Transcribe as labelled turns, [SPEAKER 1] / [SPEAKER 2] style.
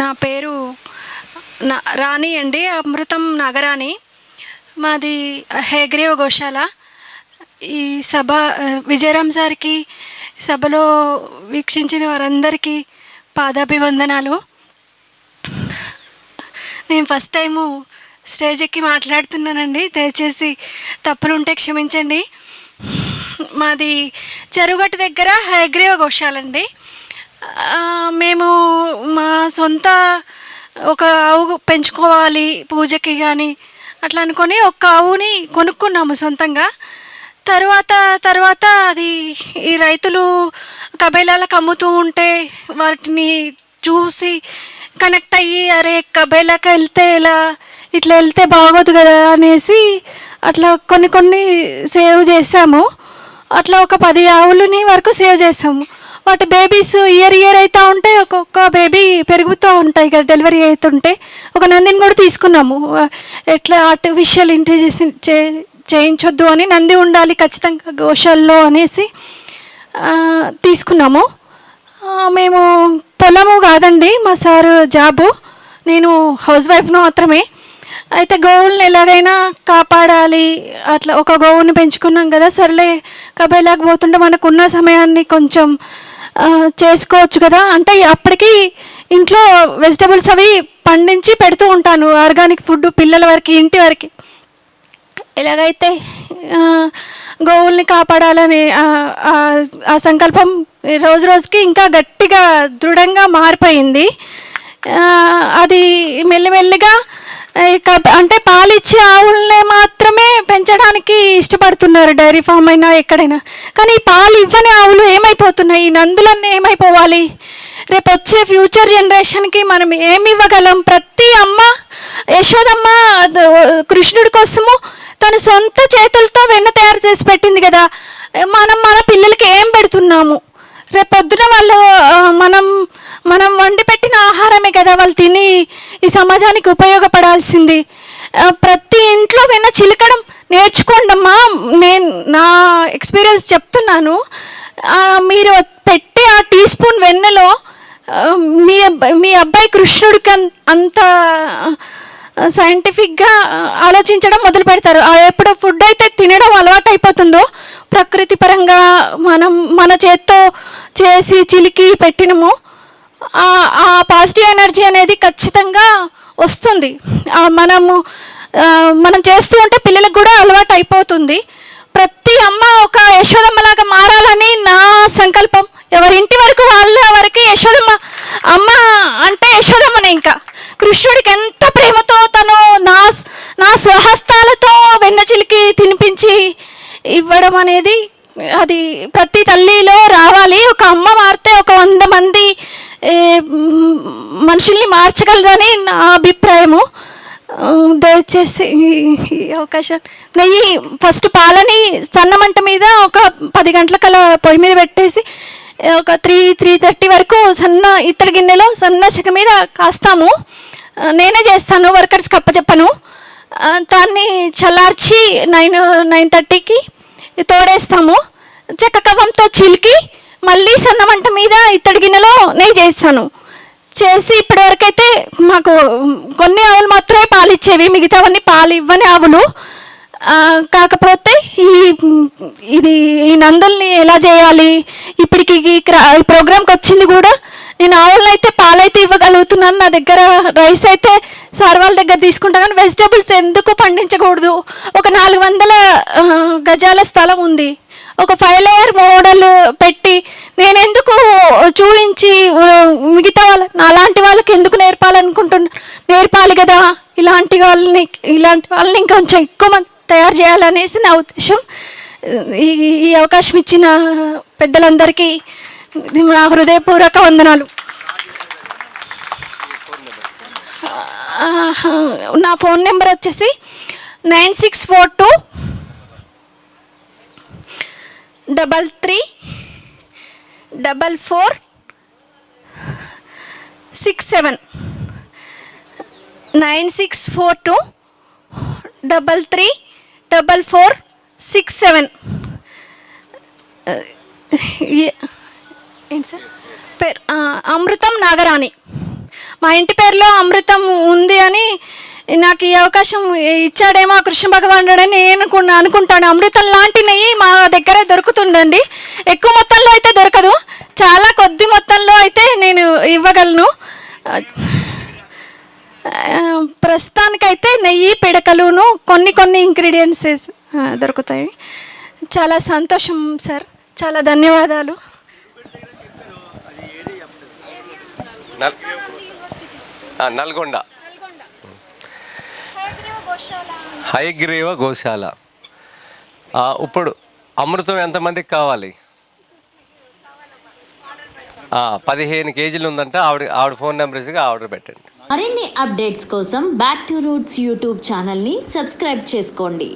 [SPEAKER 1] నా పేరు నా రాణి అండి అమృతం నగరాణి. మాది హేగ్రీవ గోశాల. ఈ సభ విజయరామ్ సార్కి సభలో వీక్షించిన వారందరికీ పాదాభివందనాలు. నేను ఫస్ట్ టైము స్టేజ్ ఎక్కి మాట్లాడుతున్నానండి. దయచేసి తప్పులుంటే క్షమించండి. మాది చెరుగట్టు దగ్గర హైగ్రీవ గోశాలండి. మేము మా సొంత ఒక ఆవు పెంచుకోవాలి పూజకి కానీ అట్లా అనుకొని ఒక ఆవుని కొనుక్కున్నాము సొంతంగా. తర్వాత తర్వాత అది ఈ రైతులు కబేలాలకు అమ్ముతూ ఉంటే వాటిని చూసి కనెక్ట్ అయ్యి అరే కబేలాకి వెళ్తే ఇలా ఇట్లా వెళ్తే బాగోదు కదా? అనేసి అట్లా కొన్ని కొన్ని సేవ్ చేసాము. అట్లా ఒక పది ఆవులని వరకు సేవ్ చేసాము. వాటి బేబీస్ ఇయర్ ఇయర్ అవుతూ ఉంటే ఒక్కొక్క బేబీ పెరుగుతూ ఉంటాయి కదా డెలివరీ అవుతుంటే ఒక నందిని కూడా తీసుకున్నాము. ఎట్లా ఆర్టిఫిషియల్ ఇంటెలిజెన్స్ చే చేయించొద్దు అని నంది ఉండాలి ఖచ్చితంగా గోశాల్లో అనేసి తీసుకున్నాము. మేము పొలము కాదండి మా సారు జాబు. నేను హౌస్ వైఫ్ను మాత్రమే. అయితే గోవుల్ని ఎలాగైనా కాపాడాలి అట్లా ఒక గోవుని పెంచుకున్నాం కదా సర్లే కబేలాకి పోతుంటే మనకున్న సమయాన్ని కొంచెం చేసుకోవచ్చు కదా? అంటే అప్పటికి ఇంట్లో వెజిటబుల్స్ అవి పండించి పెడుతూ ఉంటాను ఆర్గానిక్ ఫుడ్ పిల్లల వరకు ఇంటి వరకు. ఎలాగైతే గోవుల్ని కాపాడాలని ఆ, సంకల్పం రోజు రోజుకి ఇంకా గట్టిగా దృఢంగా మారిపోయింది. అది మెల్లిమెల్లిగా అంటే పాలిచ్చే ఆవులనే మాత్రమే పెంచడానికి ఇష్టపడుతున్నారు డైరీ ఫామ్ అయినా ఎక్కడైనా. కానీ ఈ పాలు ఇవ్వని ఆవులు ఏమైపోతున్నాయి? ఈ నందులన్నీ ఏమైపోవాలి? రేపు వచ్చే ఫ్యూచర్ జనరేషన్కి మనం ఏమి ఇవ్వగలం? ప్రతి అమ్మ యశోదమ్మ కృష్ణుడి కోసము తన సొంత చేతులతో వెన్న తయారు చేసి పెట్టింది కదా. మనం మన పిల్లలకి ఏం పెడుతున్నాము? రేపొద్దున వాళ్ళు మనం మనం వండి పెట్టిన ఆహారమే కదా వాళ్ళు తిని ఈ సమాజానికి ఉపయోగపడాల్సింది. ప్రతి ఇంట్లో వెన్న చిలకడం నేర్చుకోండమ్మా నేను నా ఎక్స్పీరియన్స్ చెప్తున్నాను. మీరు పెట్టే ఆ టీ స్పూన్ వెన్నలో మీ అబ్బాయి మీ అబ్బాయి కృష్ణుడికి అంత సైంటిఫిక్గా ఆలోచించడం మొదలు పెడతారు. ఎప్పుడు ఫుడ్ అయితే తినడం అలవాటు అయిపోతుందో ప్రకృతి పరంగా మనం మన చేత్తో చేసి చిలికి పెట్టినము ఆ- పాజిటివ్ ఎనర్జీ అనేది ఖచ్చితంగా వస్తుంది. మనము మనం చేస్తూ ఉంటే పిల్లలకు కూడా అలవాటు అయిపోతుంది. ప్రతి అమ్మ ఒక యశోదమ్మలాగా మారాలని నా సంకల్పం. ఎవరింటి వరకు వాళ్ళ వరకు యశోదమ్మ అమ్మ అంటే యశోదమ్మనే ఇంకా. కృష్ణుడికి ఎంత ప్రేమతో తను నా నా స్వహస్తాలతో వెన్న చిలికి తినిపించి ఇవ్వడం అనేది అది ప్రతి తల్లిలో రావాలి. ఒక అమ్మ మారితే ఒక వంద మంది మనుషుల్ని మార్చగలదని నా అభిప్రాయము. దయచేసి ఈ- అవకాశం. నెయ్యి ఫస్ట్ పాలని సన్నమంట మీద ఒక పది గంటలకల్లా పొయ్యి మీద పెట్టేసి ఒక త్రీ త్రీ థర్టీ వరకు సన్న ఇత్తడి గిన్నెలో సన్న చెక్క మీద కాస్తాము. నేనే చేస్తాను వర్కర్స్ కప్పచెప్పను దాన్ని చల్లార్చి నైన్ నైన్ థర్టీకి తోడేస్తాము. చెక్క కవ్వంతో చిలికి మళ్ళీ సన్నమంట మీద ఇత్తడి గిన్నెలో నెయ్యి చేస్తాను. చేసి ఇప్పటివరకైతే మాకు కొన్ని ఆవులు మాత్రమే పాలు ఇచ్చేవి మిగతావన్నీ పాలు ఇవ్వని ఆవులు కాకపోతే ఈ ఇది ఈ నందుల్ని ఎలా చేయాలి? ఇప్పటికి ఈ క్రా- ప్రోగ్రామ్కి వచ్చింది కూడా నేను ఆవులను అయితే పాలైతే ఇవ్వగలుగుతున్నాను. నా దగ్గర రైస్ అయితే సార్ వాళ్ళ దగ్గర తీసుకుంటాను కానీ వెజిటబుల్స్ ఎందుకు పండించకూడదు? ఒక నాలుగు వందల గజాల స్థలం ఉంది. ఒక ఫైవ్ లేయర్ మోడల్ పెట్టి చూపించి మిగతా వాళ్ళ నాలాంటి వాళ్ళకి ఎందుకు నేర్పాలనుకుంటున్నా నేర్పాలి కదా? ఇలాంటి వాళ్ళని ఇలాంటి వాళ్ళని ఇంకొంచెం ఎక్కువ మంది తయారు చేయాలనేసి నా ఉద్దేశం. ఈ ఈ అవకాశం ఇచ్చిన పెద్దలందరికీ నా హృదయపూర్వక వందనాలు. నా ఫోన్ నెంబర్ వచ్చేసి nine six four two double three double four six seven. Nine six four two. Double three double four six seven. ఏంటి సార్? పేరు అమృతం నాగరాణి. మా ఇంటి పేరులో అమృతం ఉంది అని నాకు ఈ అవకాశం ఇచ్చాడేమో కృష్ణ కృష్ణ భగవానుడని నేను అనుకుంటాను. అమృతం లాంటి నెయ్యి మా దగ్గర దొరుకుతుందండి. ఎక్కువ మొత్తంలో అయితే దొరకదు. చాలా కొద్ది మొత్తంలో అయితే నేను ఇవ్వగలను. ప్రస్తుతానికైతే నెయ్యి పిడకలును కొన్ని కొన్ని ఇంగ్రీడియంట్స్ దొరుకుతాయి. చాలా సంతోషం సార్ చాలా ధన్యవాదాలు.
[SPEAKER 2] నల్గొండ. హయగ్రీవ గోశాల. ఇప్పుడు అమృతం ఎంతమందికి కావాలి? పదిహేను కేజీలు ఉందంట ఆవిడ ఆవిడ ఫోన్ నెంబర్ ఇసిగా ఆర్డర్ పెట్టండి.
[SPEAKER 3] మరిన్ని అప్డేట్స్ కోసం బ్యాక్ టు రూట్స్ యూట్యూబ్ ఛానల్ని సబ్స్క్రైబ్ చేసుకోండి.